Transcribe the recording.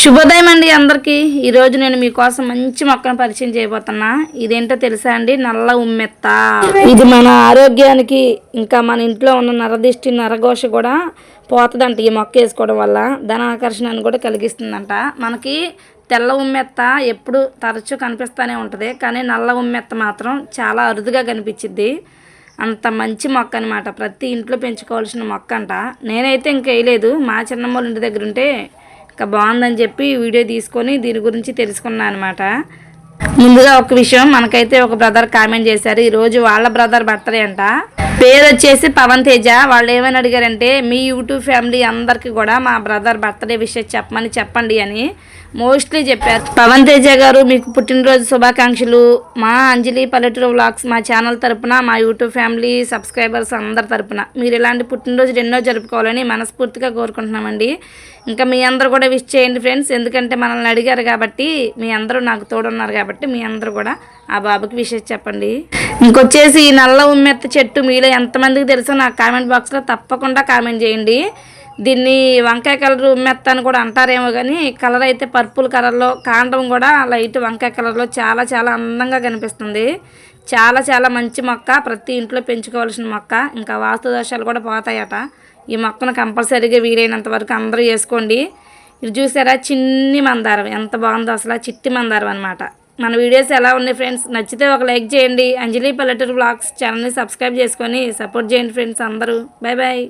శుభోదయం అండి అందరికీ. ఈరోజు నేను మీకోసం మంచి మొక్కను పరిచయం చేయబోతున్నా. ఇదేంటో తెలుసా అండి? నల్ల ఉమ్మెత్త. ఇది మన ఆరోగ్యానికి ఇంకా మన ఇంట్లో ఉన్న నరదిష్టి నరఘోష కూడా పోతుందంట ఈ మొక్క వేసుకోవడం వల్ల. ధన ఆకర్షణను కూడా కలిగిస్తుందంట. మనకి తెల్ల ఉమ్మెత్త ఎప్పుడు తరచూ కనిపిస్తూనే ఉంటుంది. కానీ నల్ల ఉమ్మెత్త మాత్రం చాలా అరుదుగా కనిపించింది అంత మంచి మొక్క అనమాట ప్రతి ఇంట్లో పెంచుకోవాల్సిన మొక్క అంట. నేనైతే ఇంకా వేయలేదు. మా చిన్నమ్మ ఇంటి దగ్గర ఉంటే బాగుందని చెప్పి వీడియో తీసుకొని దీని గురించి తెలుసుకున్నాను అనమాట ముందుగా ఒక విషయం మనకైతే ఒక బ్రదర్ కామెంట్ చేశారు. ఈరోజు వాళ్ళ బ్రదర్ బర్త్డే అంట. పేరు వచ్చేసి పవన్ తేజ. వాళ్ళు ఏమని అడిగారంటే మీ యూట్యూబ్ ఫ్యామిలీ అందరికీ కూడా మా బ్రదర్ బర్త్డే విషయం చెప్పమని చెప్పండి అని మోస్ట్లీ చెప్పారు. పవన్ తేజ గారు మీకు పుట్టినరోజు శుభాకాంక్షలు. మా అంజలి పల్లెటూరు వ్లాగ్స్ మా ఛానల్ తరపున మా యూట్యూబ్ ఫ్యామిలీ సబ్స్క్రైబర్స్ అందరి తరపున. మీరు ఇలాంటి పుట్టినరోజు ఎన్నో జరుపుకోవాలని మనస్ఫూర్తిగా కోరుకుంటున్నామండి. ఇంకా మీ అందరూ కూడా విష్ చేయండి ఫ్రెండ్స్. ఎందుకంటే మనల్ని అడిగారు కాబట్టి మీ అందరూ నాకు తోడున్నారు కాబట్టి మీ అందరూ కూడా ఆ బాబుకి విషయం చెప్పండి. ఇంకొచ్చేసి ఈ నల్ల ఉమ్మెత్త చెట్టు మీలో ఎంతమందికి తెలుసో నాకు కామెంట్ బాక్స్లో తప్పకుండా కామెంట్ చేయండి. దీన్ని వంకాయ కలర్ ఉమ్మెత్త అని కూడా అంటారేమో కానీ కలర్ అయితే పర్పుల్ కలర్లో కాండం కూడా లైట్ వంకాయ కలర్లో చాలా చాలా అందంగా కనిపిస్తుంది. చాలా చాలా మంచి మొక్క ప్రతి ఇంట్లో పెంచుకోవాల్సిన మొక్క. ఇంకా వాస్తు దోషాలు కూడా పోతాయట. ఈ మొక్కను కంపల్సరీగా వీలైనంత వరకు అందరూ వేసుకోండి. ఇది చూసారా? చిన్ని మందారం. ఎంత బాగుందో అసలు చిట్టి మందారం అనమాట మన వీడియోస్ ఎలా ఉన్నాయి ఫ్రెండ్స్? నచ్చితే ఒక లైక్ చేయండి. అంజలి పల్లెటూరు బ్లాగ్స్ ఛానల్ని సబ్స్క్రైబ్ చేసుకొని సపోర్ట్ చేయండి ఫ్రెండ్స్ అందరూ. Bye bye